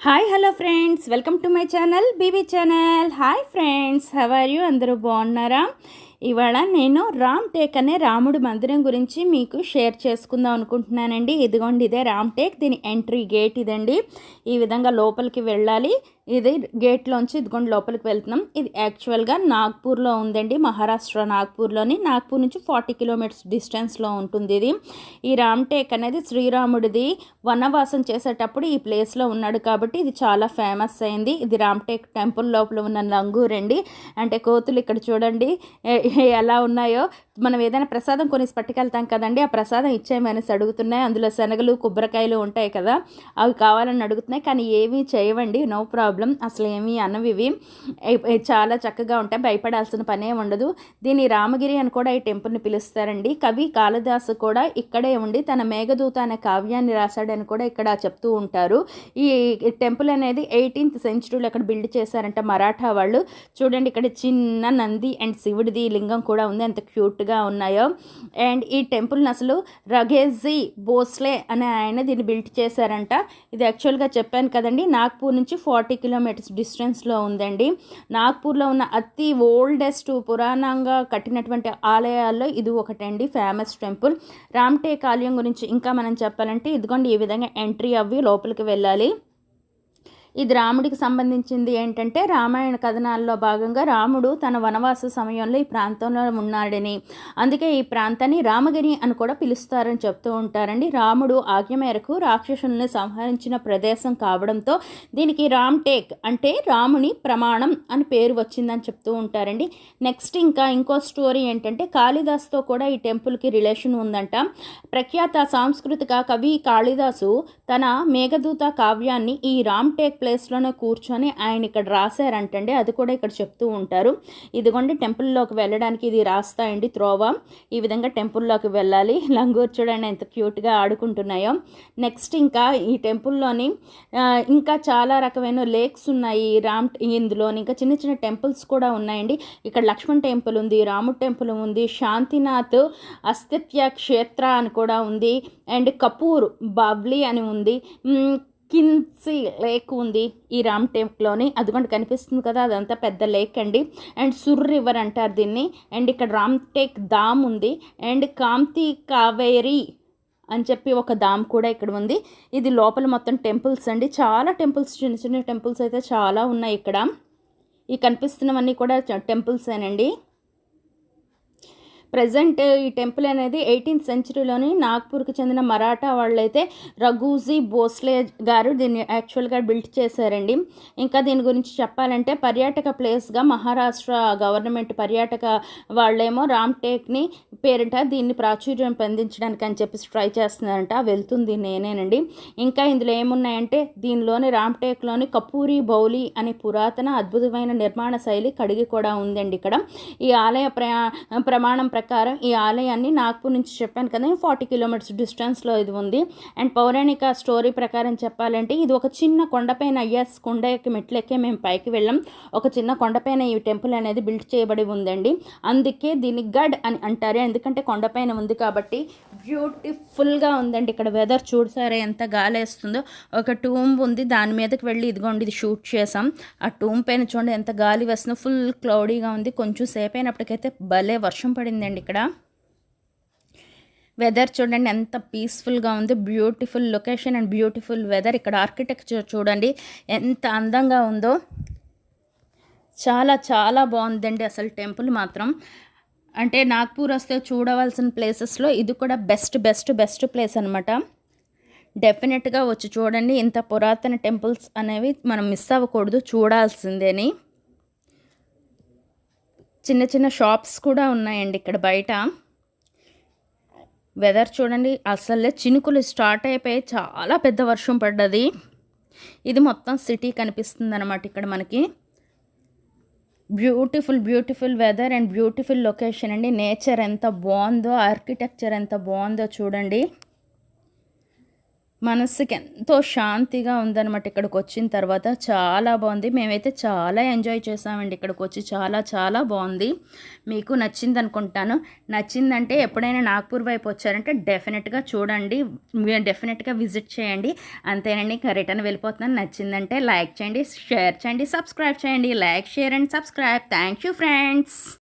Hi hello friends welcome to my channel BB channel hi friends how are you అందరూ బాగున్నారా? ఇవాళ నేను Ram take అనే రాముడి మందిరం గురించి మీకు షేర్ చేసుకుందాం అనుకుంటున్నానండి. ఇదిగోండి ఇదే రామ్ టేక్. దీని ఎంట్రీ గేట్ ఇదండి. ఈ విధంగా లోపలికి వెళ్ళాలి. ఇది గేట్లోంచి ఇదిగోండి లోపలికి వెళ్తున్నాం. ఇది యాక్చువల్గా నాగ్పూర్లో ఉందండి మహారాష్ట్ర నాగ్పూర్లోని. నాగ్పూర్ నుంచి ఫార్టీ కిలోమీటర్స్ డిస్టెన్స్లో ఉంటుంది ఇది. ఈ రామ్ టేక్ అనేది శ్రీరాముడిది వనవాసం చేసేటప్పుడు ఈ ప్లేస్లో ఉన్నాడు కాబట్టి ఇది చాలా ఫేమస్ అయింది. ఇది రామ్ టేక్ టెంపుల్ లోపల ఉన్న లంగూరండి అంటే కోతులు ఇక్కడ చూడండి ఎలా ఉన్నాయో. మనం ఏదైనా ప్రసాదం కొనేసి పట్టుకెళ్తాం కదండి ఆ ప్రసాదం ఇచ్చేయమనేసి అడుగుతున్నాయి. అందులో శనగలు కొబ్బరికాయలు ఉంటాయి కదా అవి కావాలని అడుగుతున్నాయి. కానీ ఏమీ చేయవండి నో ప్రాబ్లం. అసలు ఏమి అన్నవి ఇవి. చాలా చక్కగా ఉంటాయి. భయపడాల్సిన పనే ఉండదు. దీన్ని రామగిరి అని కూడా ఈ టెంపుల్ని పిలుస్తారండి. కవి కాళిదాసు కూడా ఇక్కడే ఉండి తన మేఘదూత అనే కావ్యాన్ని రాశాడని కూడా ఇక్కడ చెప్తూ ఉంటారు. ఈ టెంపుల్ అనేది ఎయిటీన్త్ సెంచురీలో ఇక్కడ బిల్డ్ చేశారంట మరాఠా వాళ్ళు. చూడండి ఇక్కడ చిన్న నంది అండ్ శివుడిది లింగం కూడా ఉంది. ఎంత క్యూట్గా ఉన్నాయో. అండ్ ఈ టెంపుల్ని అసలు రఘేజీ భోస్లే అనే ఆయన దీన్ని బిల్డ్ చేశారంట. ఇది యాక్చువల్గా చెప్పాను కదండి. నాగ్పూర్ నుంచి ఫార్టీ కిలోమీటర్స్ డిస్టెన్స్లో ఉందండి. నాగ్పూర్లో ఉన్న అతి ఓల్డెస్ట్ పురాణంగా కట్టినటువంటి ఆలయాల్లో ఇది ఒకటండి ఫేమస్ టెంపుల్. రామ్టేక్ ఆలయం గురించి ఇంకా మనం చెప్పాలంటే ఇదిగోండి ఈ విధంగా ఎంట్రీ అవ్వి లోపలికి వెళ్ళాలి. ఇది రాముడికి సంబంధించింది ఏంటంటే రామాయణ కథనాల్లో భాగంగా రాముడు తన వనవాస సమయంలో ఈ ప్రాంతంలో ఉన్నాడని. అందుకే ఈ ప్రాంతాన్ని రామగిరి అని కూడా పిలుస్తారని చెప్తూ ఉంటారండి. రాముడు ఆజ్ఞ మేరకు రాక్షసుల్ని సంహరించిన ప్రదేశం కావడంతో దీనికి రామ్ టేక్ అంటే రాముని ప్రమాణం అని పేరు వచ్చిందని చెప్తూ ఉంటారండి. నెక్స్ట్ ఇంకా ఇంకో స్టోరీ ఏంటంటే కాళిదాస్తో కూడా ఈ టెంపుల్కి రిలేషన్ ఉందంట. ప్రఖ్యాత సాంస్కృతిక కవి కాళిదాసు తన మేఘదూత కావ్యాన్ని ఈ రామ్ టేక్ ప్లేస్లోనే కూర్చొని ఆయన ఇక్కడ రాశారంటండి. అది కూడా ఇక్కడ చెప్తూ ఉంటారు. ఇదిగోండి టెంపుల్లోకి వెళ్ళడానికి ఇది రాస్తాయండి త్రోవ. ఈ విధంగా టెంపుల్లోకి వెళ్ళాలి. లంగూర్ చూడండి ఎంత క్యూట్గా ఆడుకుంటున్నాయో. నెక్స్ట్ ఇంకా ఈ టెంపుల్లోని ఇంకా చాలా రకమైన లేక్స్ ఉన్నాయి రామ్ ఇందులోని ఇంకా చిన్న చిన్న టెంపుల్స్ కూడా ఉన్నాయండి. ఇక్కడ లక్ష్మణ్ టెంపుల్ ఉంది రాముడు టెంపుల్ ఉంది శాంతినాథ్ అస్తిత్య క్షేత్ర అని కూడా ఉంది అండ్ కపూర్ బావ్లీ అని ఉంది. కిన్సీ లేక్ ఉంది ఈ రామ్ టెంపుల్లోని అదిగోండి కనిపిస్తుంది కదా అదంతా పెద్ద లేక్ అండి. అండ్ సుర్ రివర్ అంటారు దీన్ని. అండ్ ఇక్కడ రామ్ టేక్ దామ్ ఉంది. అండ్ కాంతి కావేరి అని చెప్పి ఒక దామ్ కూడా ఇక్కడ ఉంది. ఇది లోపల మొత్తం టెంపుల్స్ అండి. చాలా టెంపుల్స్ చిన్న చిన్న టెంపుల్స్ అయితే చాలా ఉన్నాయి ఇక్కడ. ఈ కనిపిస్తున్నవన్నీ కూడా టెంపుల్సేనండి. ప్రజెంట్ ఈ టెంపుల్ అనేది ఎయిటీన్త్ సెంచరీలోని నాగ్పూర్కి చెందిన మరాఠా వాళ్ళైతే రఘూజీ భోస్లే గారు దీన్ని యాక్చువల్గా బిల్డ్ చేశారండి. ఇంకా దీని గురించి చెప్పాలంటే పర్యాటక ప్లేస్గా మహారాష్ట్ర గవర్నమెంట్ పర్యాటక వాళ్ళేమో రామ్ టేక్ని పేరిట దీన్ని ప్రాచుర్యం పొందించడానికి అని చెప్పి ట్రై చేస్తున్నారంట. వెళ్తుంది నేనేనండి. ఇంకా ఇందులో ఏమున్నాయంటే దీనిలోని రామ్ టేక్లోని కపూరి బౌలి అనే పురాతన అద్భుతమైన నిర్మాణ శైలి కడిగి కూడా ఉందండి ఇక్కడ. ఈ ఆలయ ప్రయా ప్రమాణం ప్రకారం ఈ ఆలయాన్ని నాగ్పూర్ నుంచి చెప్పాను కదా ఫార్టీ కిలోమీటర్స్ డిస్టెన్స్లో ఇది ఉంది. అండ్ పౌరాణిక స్టోరీ ప్రకారం చెప్పాలంటే ఇది ఒక చిన్న కొండపైన అయ్యాస్ కొండ ఎక్కి మెట్లెక్కే మేము పైకి వెళ్ళాం. ఒక చిన్న కొండపైన ఈ టెంపుల్ అనేది బిల్డ్ చేయబడి ఉందండి. అందుకే దీన్ని గడ్ అని అంటారు. ఎందుకంటే కొండపైన ఉంది కాబట్టి బ్యూటిఫుల్గా ఉందండి. ఇక్కడ వెదర్ చూసారా ఎంత గాలి వేస్తుందో ఒక టూంబ్ ఉంది దాని మీదకి వెళ్ళి ఇదిగోండి ఇది షూట్ చేసాం ఆ టూంబ్ పైన చూడండి ఎంత గాలి వేస్తుందో. ఫుల్ క్లౌడీగా ఉంది. కొంచెం సేపు అయినప్పటికైతే భలే వర్షం పడింది పడిందండి ఇక్కడ. వెదర్ చూడండి ఎంత పీస్ఫుల్గా ఉంది. Beautiful location and beautiful weather ఇక్కడ ఆర్కిటెక్చర్ చూడండి ఎంత అందంగా ఉందో. చాలా చాలా బాగుందండి అసలు టెంపుల్ మాత్రం. అంటే నాగ్పూర్ వస్తే చూడవలసిన ప్లేసెస్లో ఇది కూడా బెస్ట్ బెస్ట్ బెస్ట్ ప్లేస్ అనమాట డెఫినెట్గా వచ్చి చూడండి. ఇంత పురాతన టెంపుల్స్ అనేవి మనం మిస్ అవ్వకూడదు. చూడాల్సిందేని. చిన్న చిన్న షాప్స్ కూడా ఉన్నాయండి ఇక్కడ బయట. వెదర్ చూడండి అసలే చినుకులు స్టార్ట్ అయిపోయి చాలా పెద్ద వర్షం పడ్డది. ఇది మొత్తం సిటీ కనిపిస్తుంది అనమాట ఇక్కడ మనకి. Beautiful beautiful weather and beautiful location అండి. నేచర్ ఎంత బాగుందో ఆర్కిటెక్చర్ ఎంత బాగుందో చూడండి. మనస్సుకి ఎంతో శాంతిగా ఉందన్నమాట ఇక్కడికి వచ్చిన తర్వాత. చాలా బాగుంది. మేమైతే చాలా ఎంజాయ్ చేసామండి ఇక్కడికి వచ్చి చాలా చాలా బాగుంది. మీకు నచ్చింది అనుకుంటాను నచ్చిందంటే ఎప్పుడైనా నాగ్పూర్ వైపు వచ్చారంటే డెఫినెట్గా చూడండి. డెఫినెట్గా విజిట్ చేయండి. అంతేనండి ఇంకా రిటర్న్ వెళ్ళిపోతున్నాను. నచ్చిందంటే లైక్ చేయండి షేర్ చేయండి సబ్స్క్రైబ్ చేయండి. Like share and subscribe. Thank you friends.